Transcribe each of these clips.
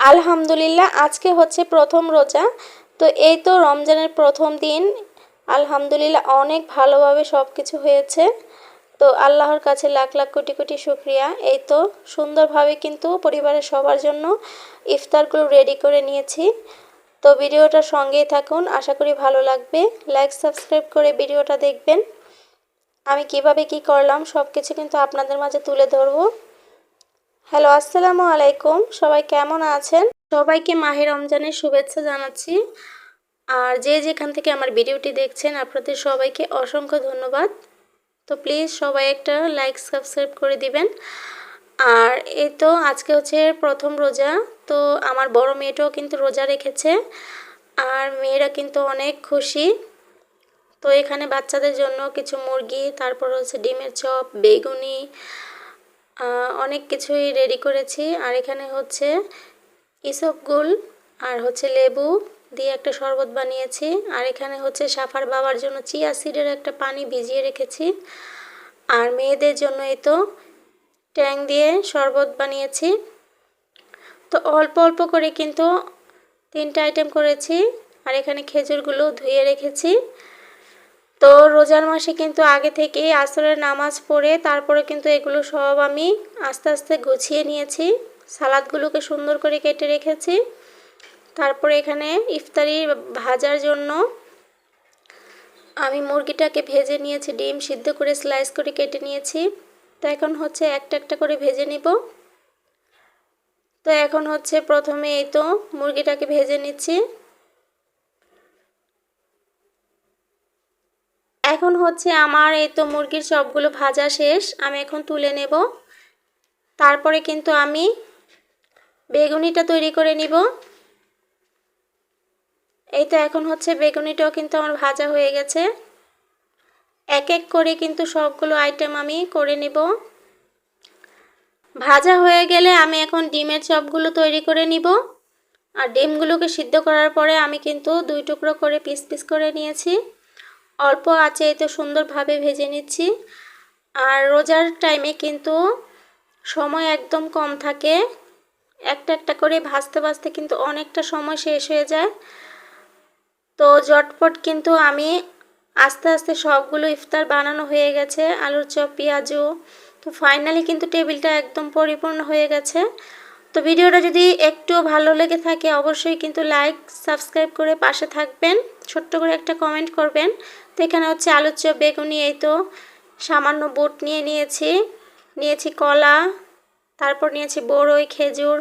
আলহামদুলিল্লাহ, আজকে হচ্ছে প্রথম রোজা। তো এই তো রমজানের প্রথম দিন। আলহামদুলিল্লাহ, অনেক ভালোভাবে সব কিছু হয়েছে। তো আল্লাহর কাছে লাখ লাখ কোটি কোটি শুক্রিয়া। এই তো সুন্দরভাবে কিন্তু পরিবারের সবার জন্য ইফতারগুলো রেডি করে নিয়েছি। তো ভিডিওটা সঙ্গেই থাকুন। আশা করি ভালো লাগবে। লাইক সাবস্ক্রাইব করে ভিডিওটা দেখবেন। আমি কীভাবে কি করলাম সব কিছু কিন্তু আপনাদের মাঝে তুলে ধরবো। হ্যালো, আসসালামু আলাইকুম। সবাই কেমন আছেন? সবাইকে মাহের রমজানের শুভেচ্ছা জানাচ্ছি। আর যে যেখান থেকে আমার ভিডিওটি দেখছেন, আপনাদের সবাইকে অসংখ্য ধন্যবাদ। তো প্লিজ সবাই একটা লাইক, সাবস্ক্রাইব করে দিবেন। আর এই তো আজকে হচ্ছে প্রথম রোজা। তো আমার বড় মেয়েটাও কিন্তু রোজা রেখেছে। আর মেয়েরা কিন্তু অনেক খুশি। তো এখানে বাচ্চাদের জন্য কিছু মুরগি, তারপর হচ্ছে ডিমের চপ, বেগুনি অনেক কিছুই রেডি করেছি। আর এখানে হচ্ছে ইসবগুল আর হচ্ছে লেবু দিয়ে একটা শরবত বানিয়েছি। আর এখানে হচ্ছে সাফার বাবার জন্য চিয়া সিডের একটা পানি ভিজিয়ে রেখেছি। আর মেয়েদের জন্য এই তো ট্যাং দিয়ে শরবত বানিয়েছি। তো অল্প অল্প করে কিন্তু তিনটা আইটেম করেছি। আর এখানে খেজুরগুলো ধুয়ে রেখেছি। তো রোজার মাসে কিন্তু আগে থেকে আসরের নামাজ পড়ে তারপরে কিন্তু এগুলো সব আমি আস্তে আস্তে গুছিয়ে নিয়েছি। সালাদগুলোকে সুন্দর করে কেটে রেখেছি। তারপরে এখানে ইফতারি ভাজার জন্য আমি মুরগিটাকে ভেজে নিয়েছি, ডিম সিদ্ধ করে স্লাইস করে কেটে নিয়েছি। তো এখন হচ্ছে একটা একটা করে ভেজে নিব। তো এখন হচ্ছে প্রথমে এই তো মুরগিটাকে ভেজে নিচ্ছি। এখন হচ্ছে আমার এই তো মুরগির সবগুলো ভাজা শেষ, আমি এখন তুলে নেব। তারপরে কিন্তু আমি বেগুনিটা তৈরি করে নিব। এই তো এখন হচ্ছে বেগুনিটাও কিন্তু আমার ভাজা হয়ে গেছে। এক এক করে কিন্তু সবগুলো আইটেম আমি করে নিব। ভাজা হয়ে গেলে আমি এখন ডিমের চপগুলো তৈরি করে নিব। আর ডিমগুলোকে সিদ্ধ করার পরে আমি কিন্তু দুই টুকরো করে পিস পিস করে নিয়েছি। অল্প আছে তো সুন্দরভাবে ভেজে নিচ্ছি। আর রোজার টাইমে কিন্তু সময় একদম কম থাকে। একটা একটা করে ভাজতে ভাজতে কিন্তু অনেকটা সময় শেষ হয়ে যায়। তো জটপট কিন্তু আমি আস্তে আস্তে সবগুলো ইফতার বানানো হয়ে গেছে, আলুর চপ পেঁয়াজও তো ফাইনালি কিন্তু টেবিলটা একদম পরিপূর্ণ হয়ে গেছে। তো ভিডিওটা যদি একটু ভালো লেগে থাকে, অবশ্যই কিন্তু লাইক সাবস্ক্রাইব করে পাশে থাকবেন। ছোট্ট করে একটা কমেন্ট করবেন। তো এখানে হচ্ছে আলুর চপ বেগুনি, এই তো সামান্য বুট নিয়ে নিয়েছি। নিয়েছি কলা, তারপর নিয়েছি বড়ই, খেজুর,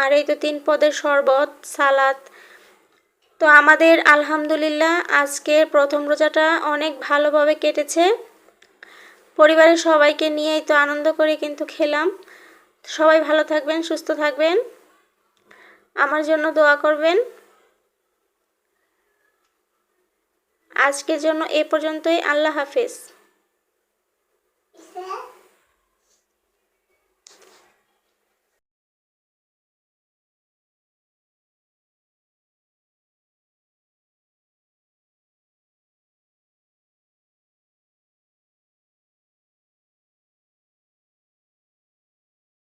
আর এই তো তিন পদের শরবত, সালাদ। তো আমাদের আলহামদুলিল্লাহ আজকের প্রথম রোজাটা অনেক ভালোভাবে কেটেছে। পরিবারের সবাইকে নিয়েই তো আনন্দ করে কিন্তু খেলাম। সবাই ভালো থাকবেন, সুস্থ থাকবেন। আমার জন্য দোয়া করবেন। আজকের জন্য এ পর্যন্তই। আল্লাহ হাফেজ।